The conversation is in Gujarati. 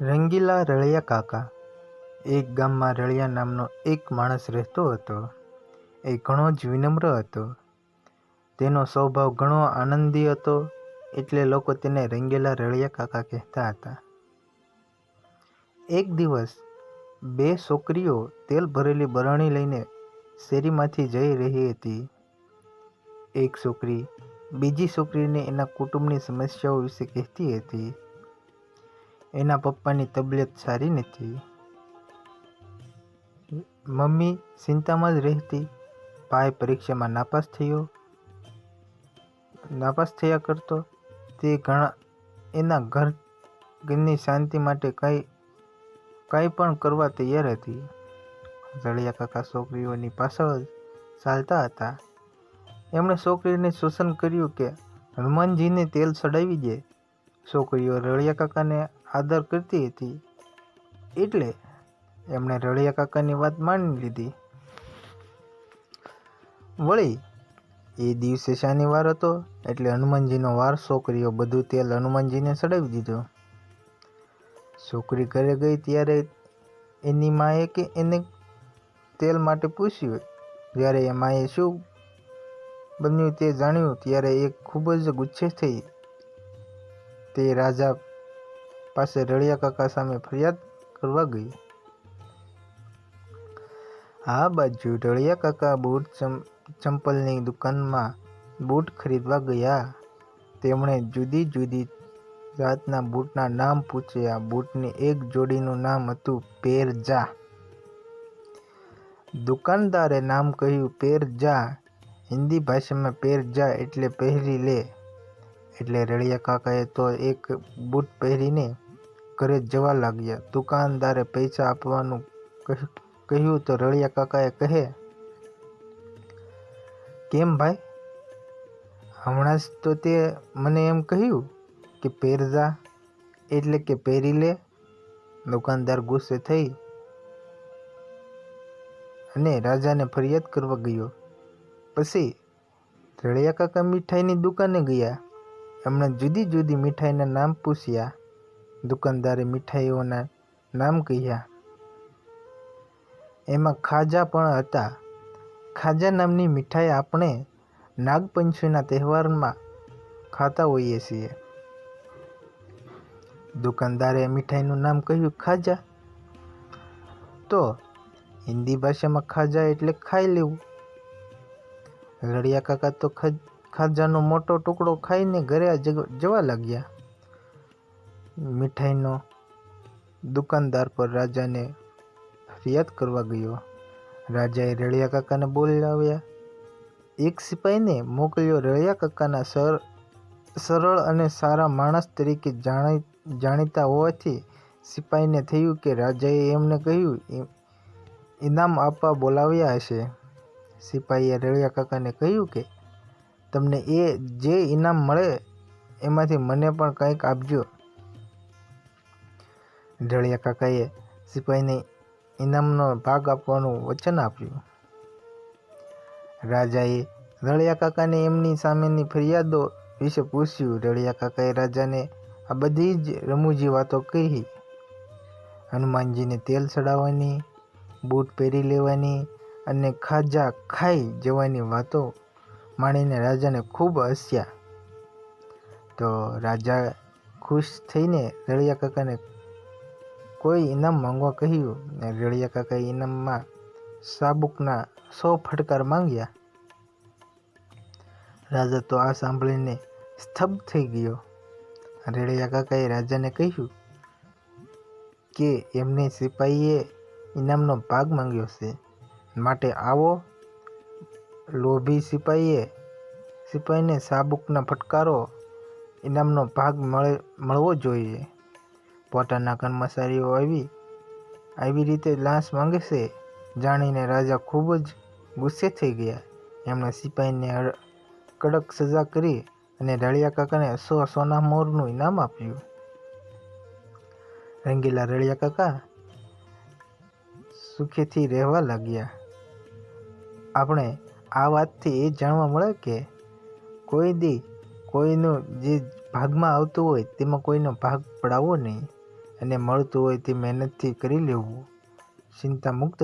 રંગીલા રળિયા કાકા એક ગામમાં રળિયા નામનો એક માણસ રહેતો હતો. એ ઘણો જ વિનમ્ર હતો. તેનો સ્વભાવ ઘણો આનંદી હતો એટલે લોકો તેને રંગીલા રળિયા કાકા કહેતા હતા. એક દિવસ બે છોકરીઓ તેલ ભરેલી બરણી લઈને શેરીમાંથી જઈ રહી હતી. એક છોકરી બીજી છોકરીને એના કુટુંબની સમસ્યાઓ વિશે કહેતી હતી. એના પપ્પાની તબિયત સારી નથી. મમ્મી ચિંતામાં જ રહેતી. ભાઈ પરીક્ષામાં નાપાસ થયો નાપાસ થયા કરતો. તે ઘણા, એના ઘર, ઘરની શાંતિ માટે કાંઈ કાંઈ પણ કરવા તૈયાર હતી. રળિયા કાકા છોકરીઓની પાછળ ચાલતા હતા. એમણે છોકરીને સૂચન કર્યું કે, હનુમાનજીને તેલ ચડાવી દે. છોકરીઓ રળિયા કાકાને આદર કરતી હતી એટલે એમણે રળિયા કાકાની વાત માની લીધી. વળી, એ દિવસે શનિવાર હતો, એટલે હનુમાનજીનો વાર છોકરીઓ બધું તેલ હનુમાનજીને ચડાવી દીધું. છોકરી ઘરે ગઈ ત્યારે એની માએ કે એને તેલ માટે પૂછ્યું. જ્યારે એ માએ શું બન્યું તે જાણ્યું ત્યારે એ ખૂબ જ ગુસ્સે થઈ. તે રાજા પાસે રળિયા કાકા સામે ફરિયાદ કરવા ગઈ. આ બાજુ રળિયા કાકા બૂટ ચંપલની દુકાનમાં બૂટ ખરીદવા ગયા. તેમણે જુદી જુદી જાતના બૂટના નામ પૂછ્યા. બૂટની એક જોડીનું નામ હતું પેર જા. દુકાનદારે નામ કહ્યું પેર જા. હિન્દી ભાષામાં પેર જા એટલે પહેરી લે. એટલે રળિયા કાકાએ તો એક બૂટ પહેરીને ઘરે જવા લાગ્યા. દુકાનદારે પૈસા આપવાનું કહ્યું તો રળિયા કાકાએ કહે, કેમ ભાઈ? હમણાં જ તો તે મને એમ કહ્યું કે પહેરજા એટલે કે પહેરી લે. દુકાનદાર ગુસ્સે થઈ અને રાજાને ફરિયાદ કરવા ગયો. પછી રળિયા કાકા મીઠાઈની દુકાને ગયા. એમણે જુદી જુદી મીઠાઈના નામ પૂછ્યા. દુકાનદારે મીઠાઈઓના નામ કહ્યા. એમાં ખાજા પણ હતા. ખાજા નામની મીઠાઈ આપણે નાગપંચમીના તહેવારમાં ખાતા હોઈએ છીએ. દુકાનદારે મીઠાઈનું નામ કહ્યું, ખાજા. તો હિન્દી ભાષામાં ખાજા એટલે ખાઈ લેવું. રળિયા કાકા તો ખાજાનો મોટો ટુકડો ખાઈને ઘરે જવા લાગ્યા. મીઠાઈનો દુકાનદાર પર રાજાને ફરિયાદ કરવા ગયો. રાજાએ રળિયા કાકાને બોલાવ્યા. એક સિપાઈને મોકલ્યો. રળિયા કાકા સરળ અને સારા માણસ તરીકે જાણીતા હોવાથી સિપાહીને થયું કે રાજાએ એમને કહ્યું ઇનામ આપવા બોલાવ્યા હશે. સિપાઈએ રળિયા કાકાને કહ્યું કે, તમને એ, જે ઇનામ મળે એમાંથી મને પણ કંઈક આપજો. રળિયા કાકાએ સિપાહીને ઇનામનો ભાગ આપવાનું વચન આપ્યું. રાજાએ ઢળિયા કાકાને એમની સામેની ફરિયાદો વિશે પૂછ્યું. ઢળિયા કાકાએ રાજાને આ બધી જ રમૂજી વાતો કહી. હનુમાનજીને તેલ ચડાવવાની, બૂટ પહેરી લેવાની અને ખાજા ખાઈ જવાની વાતો માણીને રાજાને ખૂબ હસ્યા. તો રાજા ખુશ થઈને રળિયા કાકાને કોઈ ઇનામ માંગવા કહ્યું. રેડિયા કાકાએ ઇનામમાં સાબુકના સો ફટકાર માંગ્યા. રાજા તો આ સાંભળીને સ્તબ્ધ થઈ ગયો. રેડિયા કાકાએ રાજાને કહ્યું કે એમને સિપાઈએ ઇનામનો ભાગ માંગ્યો છે. માટે આવો લોભી સિપાઈને સાબુકના ફટકારો ઇનામનો ભાગ મળે, મળવો જોઈએ. પોતાના કર્મચારીઓ આવી આવી રીતે લાંચ માંગે છે જાણીને રાજા ખૂબ જ ગુસ્સે થઈ ગયા. એમણે સિપાહીને કડક સજા કરી અને રળિયા કાકાને સો સોનામોહરનું ઇનામ આપ્યું. રંગીલા રળિયા કાકા સુખેથી રહેવા લાગ્યા. આપણે આ વાતથી એ જાણવા મળે કે કોઈ દી કોઈનું જે ભાગમાં આવતું હોય તેમાં કોઈનો ભાગ પડાવવો નહીં. અને મળતું હોય તે મહેનતથી કરી લેવું. ચિંતા મુક્ત